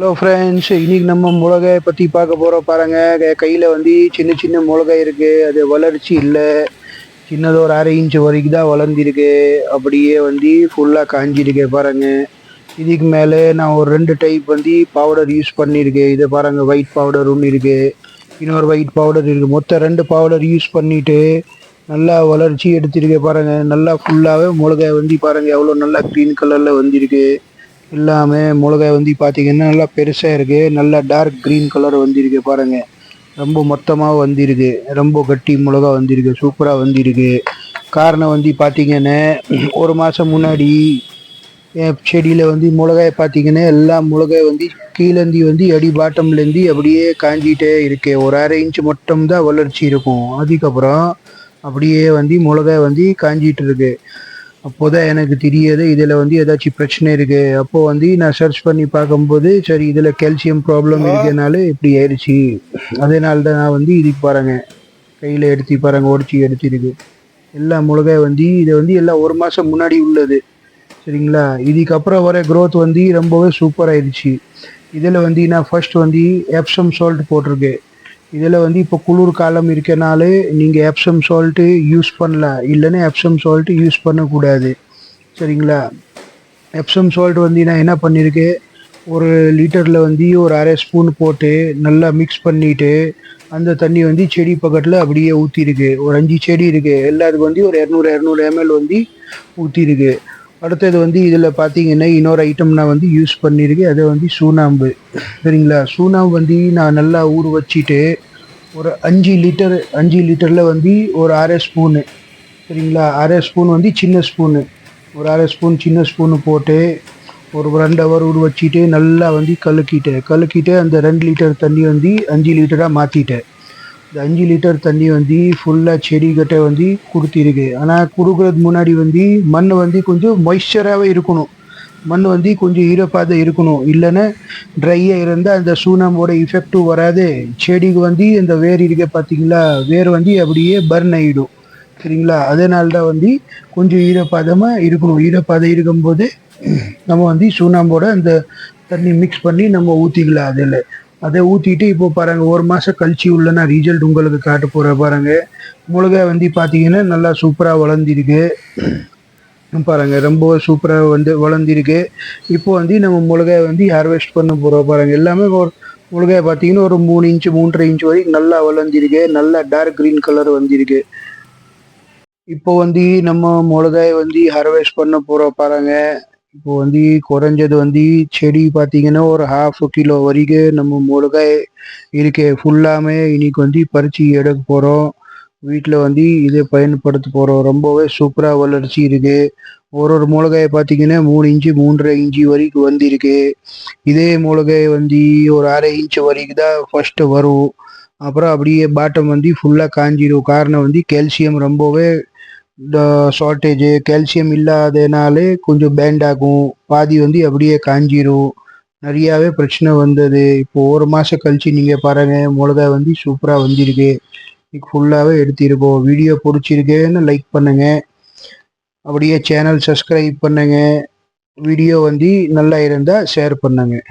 Hello friends இன்னைக்கு நம்ம மிளகாய் பற்றி பார்க்க போகிறோம் பாருங்க கையில் வந்து சின்ன சின்ன மிளகாய் இருக்குது அது வளர்ச்சி இல்லை. சின்னது ஒரு அரை இன்ச்சு வரைக்கும் தான் வளர்ந்துருக்கு. அப்படியே வந்து ஃபுல்லாக காஞ்சிருக்கு பாருங்க. இதுக்கு மேலே நான் ஒரு ரெண்டு டைப் வந்து பவுடர் யூஸ் பண்ணியிருக்கேன். இதை பாருங்கள் ஒயிட் பவுடர் ஒன்று இருக்குது இன்னொரு ஒயிட் பவுடர் இருக்குது மொத்தம் ரெண்டு பவுடர் யூஸ் பண்ணிட்டு நல்லா வளர்ச்சி எடுத்திருக்கேன் பாருங்கள் நல்லா ஃபுல்லாகவே மிளகாய் வந்து பாருங்கள் எவ்வளோ நல்லா க்ரீன் கலரில் வந்திருக்கு. எல்லாமே மிளகாய் வந்து பார்த்தீங்கன்னா நல்லா பெருசாக இருக்குது நல்லா டார்க் க்ரீன் கலர் வந்திருக்கு பாருங்கள் ரொம்ப மொத்தமாக வந்திருக்கு. ரொம்ப கட்டி மிளகா வந்திருக்கு. சூப்பராக வந்திருக்கு. காரணம் வந்து பார்த்தீங்கன்னா ஒரு மாதம் முன்னாடி என் செடியில் வந்து மிளகாய் பார்த்தீங்கன்னா எல்லா மிளகாய் வந்து கீழேந்தி வந்து அடி பாட்டம்லேருந்து அப்படியே காஞ்சிகிட்டே இருக்கு. ஒரு அரை இன்ச் மட்டும்தான் வளர்ச்சி இருக்கும். அதுக்கப்புறம் அப்படியே வந்து மிளகாய் வந்து காஞ்சிகிட்டு இருக்குது அப்போதான் எனக்கு தெரியாது. இதில் வந்து ஏதாச்சும் பிரச்சனை இருக்கு. அப்போ வந்து நான் சர்ச் பண்ணி பார்க்கும்போது சரி இதில் கால்சியம் ப்ராப்ளம் இருக்கனால இப்படி ஆயிடுச்சு. அதனால தான் நான் வந்து இதுக்கு பாருங்க. கையில் எடுத்து பாருங்க உடச்சி எடுத்துருக்கு. எல்லா மிளகாய் வந்து இதை வந்து எல்லாம் ஒரு மாதம் முன்னாடி உள்ளது. சரிங்களா? இதுக்கப்புறம் வர க்ரோத் வந்து ரொம்பவே சூப்பர் ஆயிடுச்சு. இதில் வந்து நான் ஃபர்ஸ்ட் வந்து எப்சம் சால்ட் போட்டிருக்கேன். இதில் வந்து இப்போ குளிர் காலம் இருக்கனால நீங்கள் எப்சம் சால்ட்டு யூஸ் பண்ணலாம் இல்லைன்னா எப்சம் சால்ட்டு யூஸ் பண்ணக்கூடாது. சரிங்களா? எப்சம் சால்ட் வந்து நான் என்ன பண்ணியிருக்கேன் ஒரு லிட்டரில் வந்து ஒரு அரை ஸ்பூன் போட்டு நல்லா மிக்ஸ் பண்ணிவிட்டு அந்த தண்ணி வந்து செடி பக்கத்தில் அப்படியே ஊற்றிருக்கு ஒரு அஞ்சு செடி இருக்குது எல்லாத்துக்கும் வந்து ஒரு இரநூறு இரநூறு எம்எல் வந்து ஊற்றிருக்கு அடுத்தது வந்து இதில் பார்த்தீங்கன்னா இன்னொரு ஐட்டம் நான் வந்து யூஸ் பண்ணியிருக்கேன் அது வந்து சூனாம்பு. சரிங்களா? சூனாம்பு வந்து நான் நல்லா ஊற வச்சுட்டு ஒரு அஞ்சு லிட்டர் அஞ்சு லிட்டரில் வந்து ஒரு அரை ஸ்பூனு சரிங்களா? அரை ஸ்பூன் வந்து சின்ன ஸ்பூனு ஒரு அரை ஸ்பூன் சின்ன ஸ்பூனு போட்டு ஒரு ரெண்டு ஹவர் ஊற வச்சுட்டு நல்லா வந்து கலக்கிட்டேன் கலக்கிட்டு அந்த ரெண்டு லிட்டர் தண்ணி வந்து அஞ்சு லிட்டராக மாற்றிட்டேன் இந்த அஞ்சு லிட்டர் தண்ணி வந்து ஃபுல்லாக செடிக்கிட்ட வந்து கொடுத்திருக்கு. ஆனால் கொடுக்குறதுக்கு முன்னாடி வந்து மண் வந்து கொஞ்சம் மொய்ஸ்சராகவே இருக்கணும். மண் வந்து கொஞ்சம் ஈரப்பாத இருக்கணும். இல்லைன்னா ட்ரையாக இருந்தால் அந்த சூனாமோட இஃபெக்டும் வராது. செடிக்கு வந்து இந்த வேர் இருக்க பார்த்தீங்களா வேர் வந்து அப்படியே பர்ன் ஆகிடும் சரிங்களா? அதனால தான் வந்து கொஞ்சம் ஈரப்பாதமாக இருக்கணும். ஈரப்பாதம் இருக்கும்போது நம்ம வந்து சூனாம்போட அந்த தண்ணி மிக்ஸ் பண்ணி நம்ம ஊற்றிக்கலாம் அதில். அதை ஊற்றிட்டு இப்போ பாருங்க ஒரு மாதம் கழிச்சு உள்ள நான் ரிசல்ட் உங்களுக்கு காட்ட போகிற பாருங்க. மிளகாய் வந்து பார்த்தீங்கன்னா நல்லா சூப்பராக வளர்ந்திருக்கு. பாருங்க ரொம்ப சூப்பராக வந்து வளர்ந்திருக்கு. இப்போ வந்து நம்ம மிளகாய் வந்து ஹார்வெஸ்ட் பண்ண போகிறோம் பாருங்க. எல்லாமே ஒரு மிளகாய் பார்த்தீங்கன்னா ஒரு மூணு இன்ச்சு மூன்றரை இன்ச் வரைக்கும் நல்லா வளர்ந்திருக்கு. நல்லா டார்க் க்ரீன் கலர் வந்திருக்கு. இப்போ வந்து நம்ம மிளகாய் வந்து ஹார்வெஸ்ட் பண்ண போகிறோம் பாருங்க. இப்போ வந்து குறைஞ்சது வந்து செடி பார்த்தீங்கன்னா ஒரு ஹாஃப் கிலோ வரைக்கும் நம்ம மிளகாய் இருக்கு. ஃபுல்லாமே இன்னைக்கு வந்து பறிச்சு எடுக்க போகிறோம் வீட்டில் வந்து இதை பயன்படுத்த போகிறோம் ரொம்பவே சூப்பராக வளர்ச்சி இருக்கு. ஒரு ஒரு மிளகாயை பார்த்தீங்கன்னா மூணு இன்ச்சு மூன்றரை இன்ச்சு வரைக்கும் வந்திருக்கு. இதே மிளகாய் வந்து ஒரு அரை இன்ச்சு வரைக்கும் தான் ஃபஸ்ட்டு வரும். அப்புறம் அப்படியே பாட்டம் வந்து ஃபுல்லாக காஞ்சிடும் காரணம் வந்து கால்சியம் ரொம்பவே ஷார்ட்டேஜ் கால்சியம் இல்லாதனாலே கொஞ்சம் பேண்ட் ஆகும். பாதி வந்து அப்படியே காஞ்சிரும். நிறையாவே பிரச்சனை வந்தது. இப்போ ஒரு மாதம் கழிச்சு நீங்கள் பாருங்கள் மிளகா வந்து சூப்பராக வந்திருக்கு. ஃபுல்லாகவே எடுத்திருக்கோம். வீடியோ பிடிச்சிருக்கேன்னு லைக் பண்ணுங்கள் அப்படியே சேனல் சப்ஸ்கிரைப் பண்ணுங்க. வீடியோ வந்து நல்லா இருந்தால் ஷேர் பண்ணுங்கள்